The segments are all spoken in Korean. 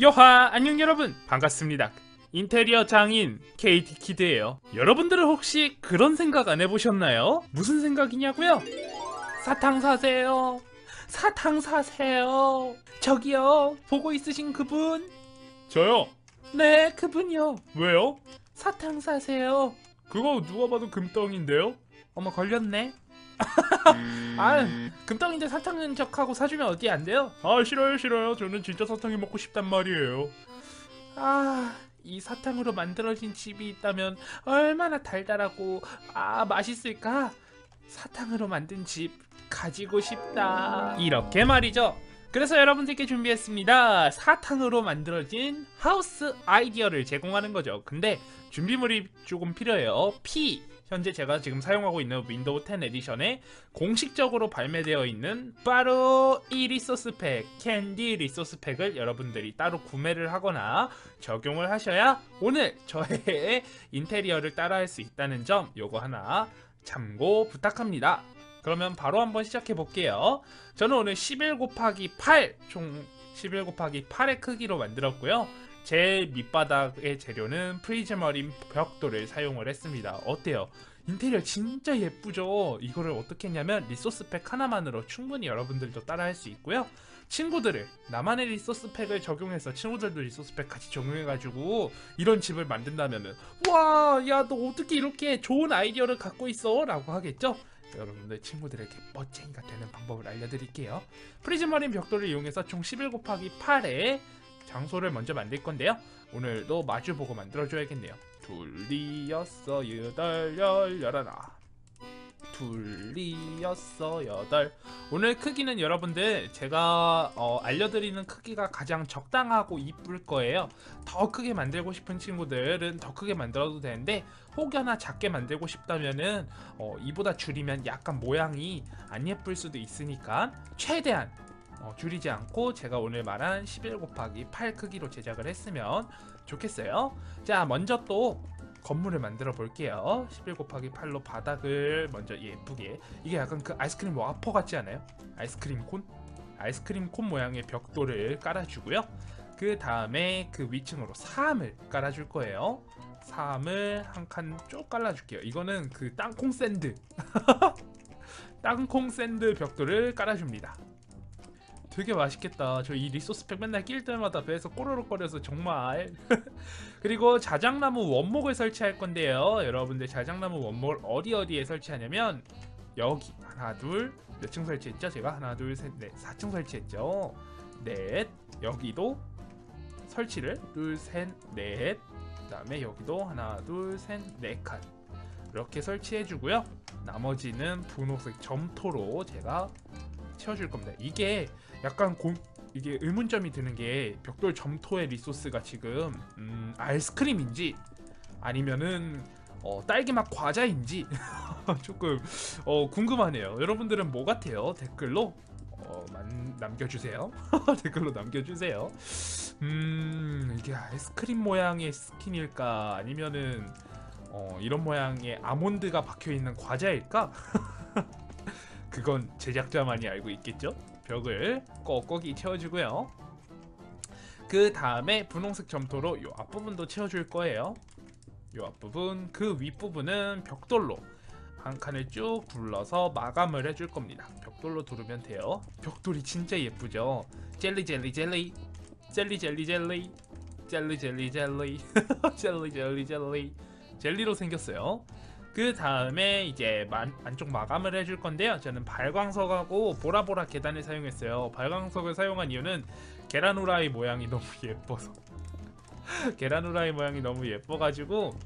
여하 안녕 여러분 반갑습니다 인테리어 장인 KT 키드예요 여러분들은 혹시 그런 생각 안 해보셨나요? 무슨 생각이냐고요? 사탕 사세요 사탕 사세요 저기요 보고 있으신 그분 저요? 네 그분이요 왜요? 사탕 사세요 그거 누가 봐도 금덩인데요? 어머 걸렸네 아 금덩인데 사탕 는 척하고 사주면 어디 안 돼요? 아 싫어요 싫어요. 저는 진짜 사탕이 먹고 싶단 말이에요. 아 이 사탕으로 만들어진 집이 있다면 얼마나 달달하고 아 맛있을까? 사탕으로 만든 집 가지고 싶다. 이렇게 말이죠 그래서 여러분들께 준비했습니다. 사탕으로 만들어진 하우스 아이디어를 제공하는 거죠. 근데 준비물이 조금 필요해요. P. 현재 제가 지금 사용하고 있는 윈도우 10 에디션에 공식적으로 발매되어 있는 바로 이 리소스 팩 캔디 리소스 팩을 여러분들이 따로 구매를 하거나 적용을 하셔야 오늘 저의 인테리어를 따라할 수 있다는 점 요거 하나 참고 부탁합니다 그러면 바로 한번 시작해 볼게요 저는 오늘 11 곱하기 8 총 11 곱하기 8의 크기로 만들었고요 제 밑바닥의 재료는 프리즈머린 벽돌을 사용을 했습니다. 어때요? 인테리어 진짜 예쁘죠? 이거를 어떻게 했냐면 리소스 팩 하나만으로 충분히 여러분들도 따라할 수 있고요. 친구들을 나만의 리소스 팩을 적용해서 친구들도 리소스 팩 같이 적용해가지고 이런 집을 만든다면은 와, 야 너 어떻게 이렇게 좋은 아이디어를 갖고 있어? 라고 하겠죠? 여러분들 친구들에게 멋쟁이가 되는 방법을 알려드릴게요. 프리즈머린 벽돌을 이용해서 총 11 곱하기 8에 장소를 먼저 만들 건데요. 오늘도 마주보고 만들어줘야겠네요. 둘리였어 여덟 열 열하나 둘리였어 여덟 오늘 크기는 여러분들 제가 어, 알려드리는 크기가 가장 적당하고 이쁠 거예요. 더 크게 만들고 싶은 친구들은 더 크게 만들어도 되는데 혹여나 작게 만들고 싶다면은 어, 이보다 줄이면 약간 모양이 안 예쁠 수도 있으니까 최대한 어, 줄이지 않고 제가 오늘 말한 11 곱하기 8 크기로 제작을 했으면 좋겠어요. 자 먼저 또 건물을 만들어 볼게요. 11 곱하기 8로 바닥을 먼저 예쁘게. 이게 약간 그 아이스크림 와퍼 같지 않아요? 아이스크림 콘? 아이스크림 콘 모양의 벽돌을 깔아주고요. 그 다음에 그 위층으로 사암을 깔아줄 거예요. 사암을 한 칸 쭉 깔아줄게요. 이거는 그 땅콩 샌드. 땅콩 샌드 벽돌을 깔아줍니다 되게 맛있겠다. 저 이 리소스 팩 맨날 낄 때마다 배에서 꼬르륵거려서 정말. 그리고 자작나무 원목을 설치할 건데요. 여러분들 자작나무 원목을 어디 어디에 설치하냐면 여기 하나 둘 몇 층 설치했죠? 제가 하나 둘셋넷 4층 설치했죠. 넷 여기도 설치를 둘셋넷 그 다음에 여기도 하나 둘셋네칸 이렇게 설치해 주고요. 나머지는 분홍색 점토로 제가 채워줄 겁니다. 이게 약간 고, 이게 의문점이 드는 게 벽돌 점토의 리소스가 지금 음, 아이스크림인지 아니면은 어, 딸기맛 과자인지 조금 어, 궁금하네요. 여러분들은 뭐 같아요? 댓글로 어, 만, 남겨주세요. 댓글로 남겨주세요. 음 이게 아이스크림 모양의 스킨일까 아니면은 어, 이런 모양의 아몬드가 박혀 있는 과자일까? 그건 제작자만이 알고 있겠죠? 벽을 꼭꼭이 채워주고요. 그 다음에 분홍색 점토로 이 앞부분도 채워줄 거예요. 이 앞부분, 그 윗부분은 벽돌로 한 칸을 쭉 둘러서 마감을 해줄 겁니다. 벽돌로 두르면 돼요. 벽돌이 진짜 예쁘죠? 젤리 젤리 젤리 젤리 젤리 젤리 젤리 젤리 젤리 젤리 젤리 젤리 젤리로 생겼어요. 그 다음에 이제 만, 안쪽 마감을 해줄 건데요. 저는 발광석하고 보라보라 계단을 사용했어요. 발광석을 사용한 이유는 계란 후라이 모양이 너무 예뻐서. 계란 후라이 모양이 너무 예뻐가지고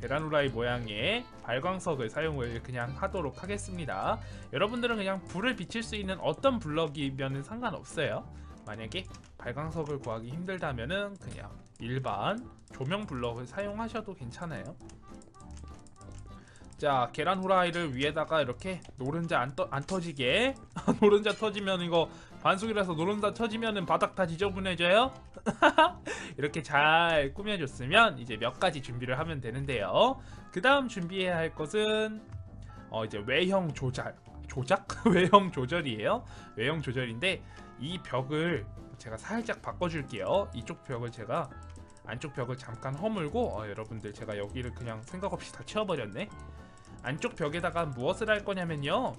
계란 후라이 모양의 발광석을 사용을 그냥 하도록 하겠습니다. 여러분들은 그냥 불을 비칠 수 있는 어떤 블럭이면 상관없어요. 만약에 발광석을 구하기 힘들다면 그냥 일반 조명 블럭을 사용하셔도 괜찮아요 자 계란 후라이를 위에다가 이렇게 노른자 안, 떠, 안 터지게 노른자 터지면 이거 반숙이라서 노른자 터지면은 바닥 다 지저분해져요 이렇게 잘 꾸며줬으면 이제 몇 가지 준비를 하면 되는데요 그 다음 준비해야 할 것은 어 이제 외형 조작 조작? 외형 조절이에요 외형 조절인데 이 벽을 제가 살짝 바꿔줄게요. 이쪽 벽을 제가 안쪽 벽을 잠깐 허물고 어, 여러분들 제가 여기를 그냥 생각 없이 다 채워버렸네. 안쪽 벽에다가 무엇을 할 거냐면요.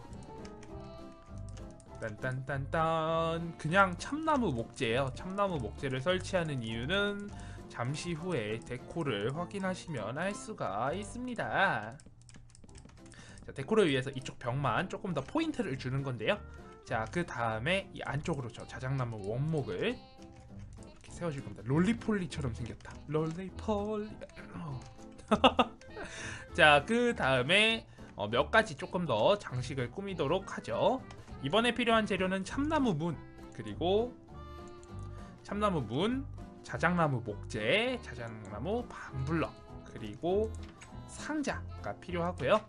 딴딴딴딴 그냥 참나무 목재예요. 참나무 목재를 설치하는 이유는 잠시 후에 데코를 확인하시면 알 수가 있습니다. 자, 데코를 위해서 이쪽 벽만 조금 더 포인트를 주는 건데요. 자, 그 다음에 이 안쪽으로 저 자작나무 원목을 이렇게 세워줄 겁니다. 롤리폴리처럼 생겼다. 롤리폴리. 자, 그 다음에 어, 몇 가지 조금 더 장식을 꾸미도록 하죠. 이번에 필요한 재료는 참나무 문 그리고 참나무 문, 자작나무 목재, 자작나무 반블럭 그리고 상자가 필요하고요.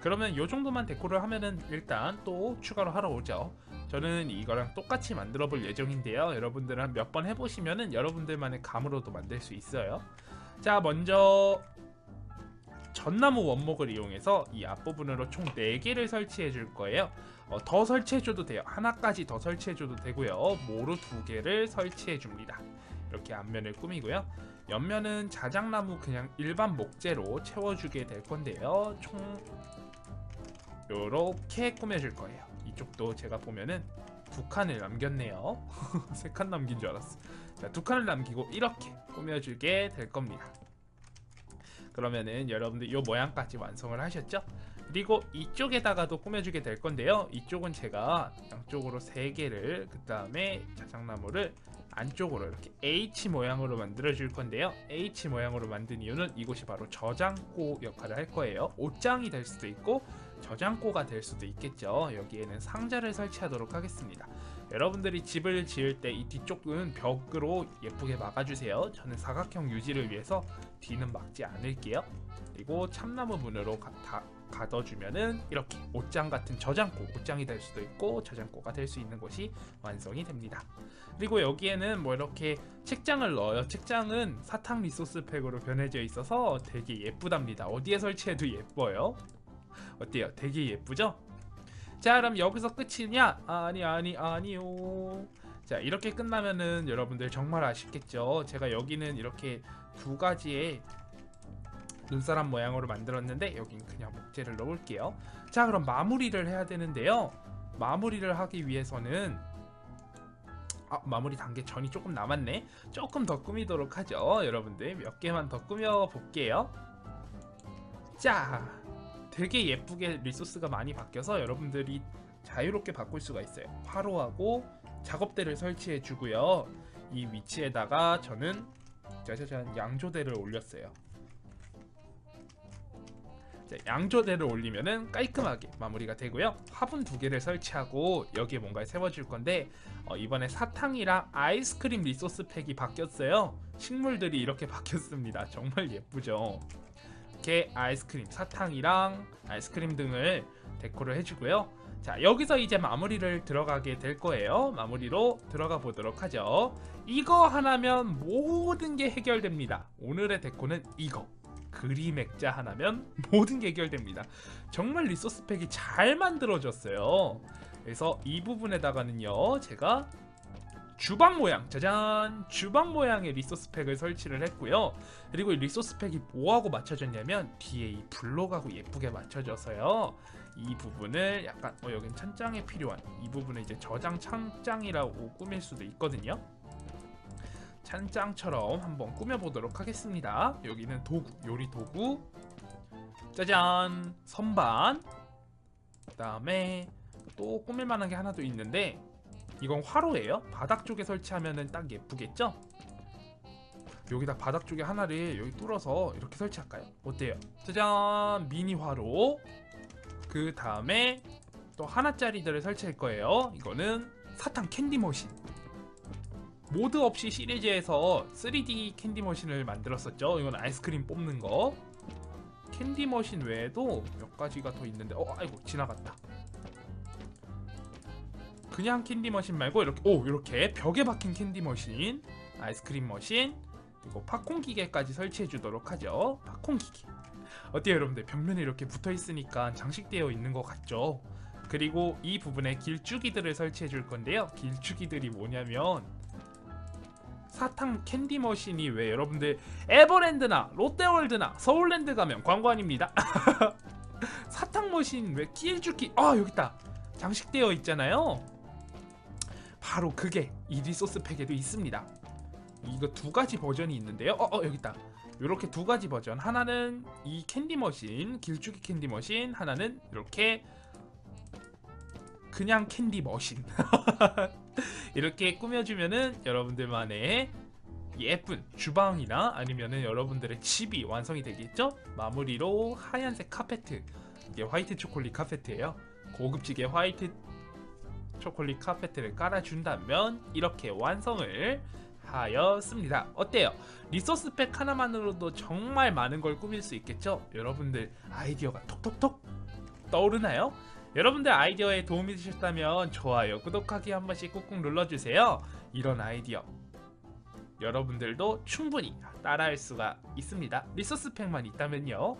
그러면 요 정도만 데코를 하면은 일단 또 추가로 하러 오죠. 저는 이거랑 똑같이 만들어 볼 예정인데요. 여러분들 한몇 번 해보시면은 여러분들만의 감으로도 만들 수 있어요. 자, 먼저 전나무 원목을 이용해서 이 앞부분으로 총 4개를 설치해 줄 거예요. 어, 더 설치해 줘도 돼요. 하나까지 더 설치해 줘도 되고요. 모루 2개를 설치해 줍니다. 이렇게 앞면을 꾸미고요. 옆면은 자작나무 그냥 일반 목재로 채워주게 될 건데요. 총 요렇게 꾸며줄 거예요. 이쪽도 제가 보면은 두 칸을 남겼네요. 세 칸 남긴 줄 알았어. 자, 두 칸을 남기고 이렇게 꾸며주게 될 겁니다. 그러면은 여러분들 이 모양까지 완성을 하셨죠? 그리고 이쪽에다가도 꾸며주게 될 건데요. 이쪽은 제가 양쪽으로 세 개를 그 다음에 자작나무를 안쪽으로 이렇게 H 모양으로 만들어 줄 건데요. H 모양으로 만든 이유는 이곳이 바로 저장고 역할을 할 거예요. 옷장이 될 수도 있고 저장고가 될 수도 있겠죠. 여기에는 상자를 설치하도록 하겠습니다. 여러분들이 집을 지을 때 이 뒤쪽은 벽으로 예쁘게 막아주세요. 저는 사각형 유지를 위해서 뒤는 막지 않을게요. 그리고 참나무 문으로 가, 다 가둬주면은 이렇게 옷장 같은 저장고, 옷장이 될 수도 있고 저장고가 될 수 있는 곳이 완성이 됩니다. 그리고 여기에는 뭐 이렇게 책장을 넣어요. 책장은 사탕 리소스 팩으로 변해져 있어서 되게 예쁘답니다. 어디에 설치해도 예뻐요. 어때요? 되게 예쁘죠? 자 그럼 여기서 끝이냐? 아니 아니 아니요. 자 이렇게 끝나면은 여러분들 정말 아쉽겠죠? 제가 여기는 이렇게 두 가지의 눈사람 모양으로 만들었는데 여긴 그냥 목재를 넣을게요. 자 그럼 마무리를 해야 되는데요. 마무리를 하기 위해서는 아 마무리 단계 전이 조금 남았네. 조금 더 꾸미도록 하죠 여러분들. 몇 개만 더 꾸며 볼게요. 자 되게 예쁘게 리소스가 많이 바뀌어서 여러분들이 자유롭게 바꿀 수가 있어요. 화로하고 작업대를 설치해 주고요. 이 위치에다가 저는 짜자잔 양조대를 올렸어요. 자, 양조대를 올리면은 깔끔하게 마무리가 되고요. 화분 두 개를 설치하고 여기에 뭔가를 세워줄 건데 어, 이번에 사탕이랑 아이스크림 리소스 팩이 바뀌었어요. 식물들이 이렇게 바뀌었습니다. 정말 예쁘죠. 이렇게 아이스크림 사탕이랑 아이스크림 등을 데코를 해주고요. 자 여기서 이제 마무리를 들어가게 될 거예요. 마무리로 들어가 보도록 하죠. 이거 하나면 모든 게 해결됩니다. 오늘의 데코는 이거. 그림 액자 하나면 모든 게 해결됩니다. 정말 리소스 팩이 잘 만들어졌어요. 그래서 이 부분에다가는요 제가 주방 모양. 짜잔. 주방 모양의 리소스 팩을 설치를 했고요. 그리고 이 리소스 팩이 뭐하고 맞춰졌냐면 뒤에 이 블록하고 예쁘게 맞춰져서요. 이 부분을 약간 어 여긴 찬장에 필요한. 이 부분을 이제 저장 찬장이라고 꾸밀 수도 있거든요. 찬장처럼 한번 꾸며보도록 하겠습니다. 여기는 도구 요리 도구. 짜잔. 선반. 그 다음에 또 꾸밀 만한 게 하나 더 있는데 이건 화로예요. 바닥 쪽에 설치하면 딱 예쁘겠죠? 여기다 바닥 쪽에 하나를 여기 뚫어서 이렇게 설치할까요? 어때요? 짜잔! 미니 화로 그 다음에 또 하나짜리들을 설치할 거예요. 이거는 사탕 캔디 머신 모드 없이 시리즈에서 3D 캔디 머신을 만들었었죠. 이건 아이스크림 뽑는 거 캔디 머신 외에도 몇 가지가 더 있는데 어 아이고 지나갔다 그냥 캔디 머신 말고 이렇게 오 이렇게 벽에 박힌 캔디 머신, 아이스크림 머신, 그리고 팝콘 기계까지 설치해 주도록 하죠. 팝콘 기계. 어때요, 여러분들? 벽면에 이렇게 붙어 있으니까 장식되어 있는 것 같죠? 그리고 이 부분에 길쭉이들을 설치해 줄 건데요. 길쭉이들이 뭐냐면 사탕 캔디 머신이 왜 여러분들 에버랜드나 롯데월드나 서울랜드 가면 광고 아닙니다. 사탕 머신 왜 길쭉히 아 여기 있다 장식되어 있잖아요. 바로 그게 이 리소스 팩에도 있습니다. 이거 두 가지 버전이 있는데요. 어, 어 여기 있다. 이렇게 두 가지 버전. 하나는 이 캔디 머신, 길쭉이 캔디 머신. 하나는 이렇게 그냥 캔디 머신. 이렇게 꾸며주면은 여러분들만의 예쁜 주방이나 아니면은 여러분들의 집이 완성이 되겠죠? 마무리로 하얀색 카페트. 이게 화이트 초콜릿 카페트예요. 고급지게 화이트 초콜릿 카페트를 깔아준다면 이렇게 완성을 하였습니다. 어때요? 리소스 팩 하나만으로도 정말 많은 걸 꾸밀 수 있겠죠? 여러분들 아이디어가 톡톡톡 떠오르나요? 여러분들 아이디어에 도움이 되셨다면 좋아요, 구독하기 한 번씩 꾹꾹 눌러주세요. 이런 아이디어 여러분들도 충분히 따라할 수가 있습니다. 리소스 팩만 있다면요.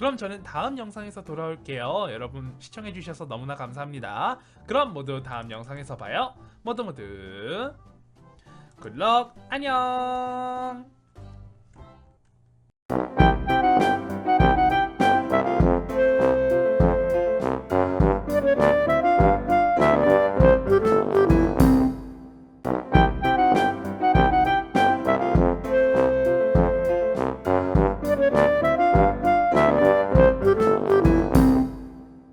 그럼 저는 다음 영상에서 돌아올게요. 여러분 시청해주셔서 너무나 감사합니다. 그럼 모두 다음 영상에서 봐요. 모두 모두 굿럭 안녕